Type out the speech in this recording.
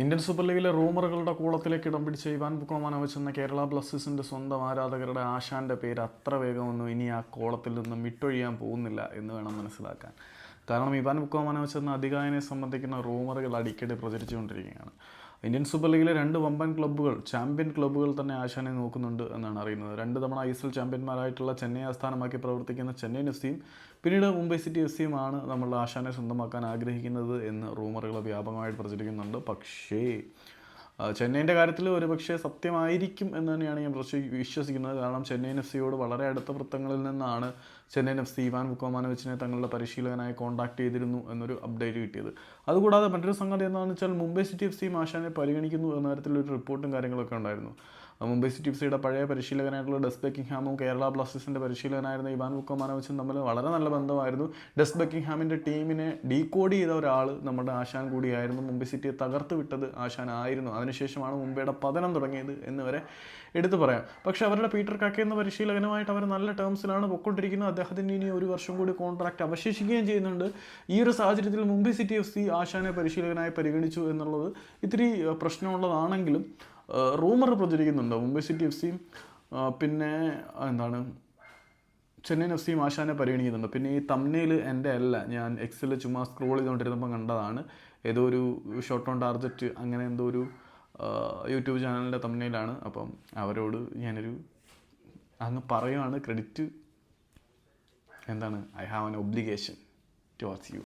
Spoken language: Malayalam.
ഇന്ത്യൻ സൂപ്പർ ലീഗിലെ റൂമറുകളുടെ കൂളത്തിലേക്ക് ഇടം പിടിച്ച ഇവാൻ ബുക്കോമാനോവിച്ച് എന്ന കേരള ബ്ലാസ്റ്റേഴ്സിന്റെ സ്വന്തം ആരാധകരുടെ ആശാന്റെ പേര് അത്ര വേഗമൊന്നും ഇനി ആ കോളത്തിൽ നിന്നും വിട്ടൊഴിയാൻ പോകുന്നില്ല എന്ന് വേണം മനസ്സിലാക്കാൻ. കാരണം ഇവാൻ ബുക്കോമാനോവിച്ച് എന്ന അധികായനെ സംബന്ധിക്കുന്ന റൂമറുകൾ അടിക്കടി പ്രചരിച്ചുകൊണ്ടിരിക്കുകയാണ്. ഇന്ത്യൻ സൂപ്പർ ലീഗിലെ രണ്ട് വമ്പൻ ക്ലബ്ബുകൾ ചാമ്പ്യൻ ക്ലബ്ബുകൾ തന്നെ ആശാനെ നോക്കുന്നുണ്ട് എന്നാണ് അറിയുന്നത്. രണ്ട് തവണ ഐ എസ് എൽ ചാമ്പ്യന്മാരായിട്ടുള്ള ചെന്നൈ ആസ്ഥാനമാക്കി പ്രവർത്തിക്കുന്ന ചെന്നൈ എഫ് സിയും പിന്നീട് മുംബൈ സിറ്റി എഫ് സിയുമാണ് നമ്മളുടെ ആശാനെ സ്വന്തമാക്കാൻ ആഗ്രഹിക്കുന്നത് എന്ന് റൂമറുകൾ വ്യാപകമായിട്ട് പ്രചരിക്കുന്നുണ്ട്. പക്ഷേ ചെന്നൈന്റെ കാര്യത്തിൽ ഒരു പക്ഷേ സത്യമായിരിക്കും എന്ന് തന്നെയാണ് ഞാൻ പ്രശ്ന വിശ്വസിക്കുന്നത്. കാരണം ചെന്നൈയിൻ എഫ് സിയോട് വളരെ അടുത്ത വൃത്തങ്ങളിൽ നിന്നാണ് ചെന്നൈയിൻ എഫ് സി ഇവാൻ ബുക്കോമാനോവിച്ചിനെ തങ്ങളുടെ പരിശീലകനായി കോൺടാക്ട് ചെയ്തിരുന്നു എന്നൊരു അപ്ഡേറ്റ് കിട്ടിയത്. അതുകൂടാതെ മറ്റൊരു സംഗതി എന്താണെന്ന് വെച്ചാൽ മുംബൈ സിറ്റി എഫ് സി മാഷാനെ പരിഗണിക്കുന്നു എന്ന തരത്തിലൊരു റിപ്പോർട്ടും കാര്യങ്ങളൊക്കെ ഉണ്ടായിരുന്നു. മുംബൈ സിറ്റി എഫ് സിയുടെ പഴയ പരിശീലകനായിട്ടുള്ള ഡെസ് ബെക്കിംഗ്ഹാമും കേരള ബ്ലാസ്റ്റേഴ്സിന്റെ പരിശീലകനായിരുന്ന ഇവാൻ വുക്കോമാനോവിച്ചും തമ്മിൽ വളരെ നല്ല ബന്ധമായിരുന്നു. ഡെസ് ബെക്കിംഗ്ഹാമിന്റെ ടീമിനെ ഡീകോഡ് ചെയ്ത ഒരാൾ നമ്മുടെ ആശാൻ കൂടിയായിരുന്നു. മുംബൈ സിറ്റിയെ തകർത്ത് വിട്ടത് ആശാൻ ആയിരുന്നു. അതിനുശേഷമാണ് മുംബൈയുടെ പതനം തുടങ്ങിയത് എന്ന് വരെ എടുത്തു പറയാം. പക്ഷേ അവരുടെ പീറ്റർ കാക്കെ എന്ന പരിശീലകനുമായിട്ട് അവർ നല്ല ടേംസിലാണ് പൊയ്ക്കൊണ്ടിരിക്കുന്നത്. അദ്ദേഹത്തിന് ഇനി ഒരു വർഷം കൂടി കോൺട്രാക്ട് അവശേഷിക്കുകയും ചെയ്യുന്നുണ്ട്. ഈ ഒരു സാഹചര്യത്തിൽ മുംബൈ സിറ്റി എഫ് സി ആശാനെ പരിശീലകനായി പരിഗണിച്ചു എന്നുള്ളത് ഇത്തിരി പ്രശ്നമുള്ളതാണെങ്കിലും റൂമർ പ്രചരിക്കുന്നുണ്ട് മുംബൈ സിറ്റി എഫ് സിയും പിന്നെ എന്താണ് ചെന്നൈയിൻ എഫ് സിയും ആശാനെ പരിഗണിക്കുന്നുണ്ട്. പിന്നെ ഈ തമ്നയിൽ എന്റെ അല്ല. ഞാൻ എക്സിൽ ചുമ്മാ സ്ക്രോൾ ചെയ്തുകൊണ്ടിരുന്നപ്പോൾ കണ്ടതാണ്. ഏതോ ഒരു ഷോർട്ട് ഓൺ ടാർജറ്റ് അങ്ങനെ എന്തോ ഒരു യൂട്യൂബ് ചാനലിന്റെ തമ്മയിലാണ് അപ്പം അവരോട് ഞാനൊരു അങ്ങ് പറയുവാണ്. ക്രെഡിറ്റ് എന്താണ്? I have an obligation to watch you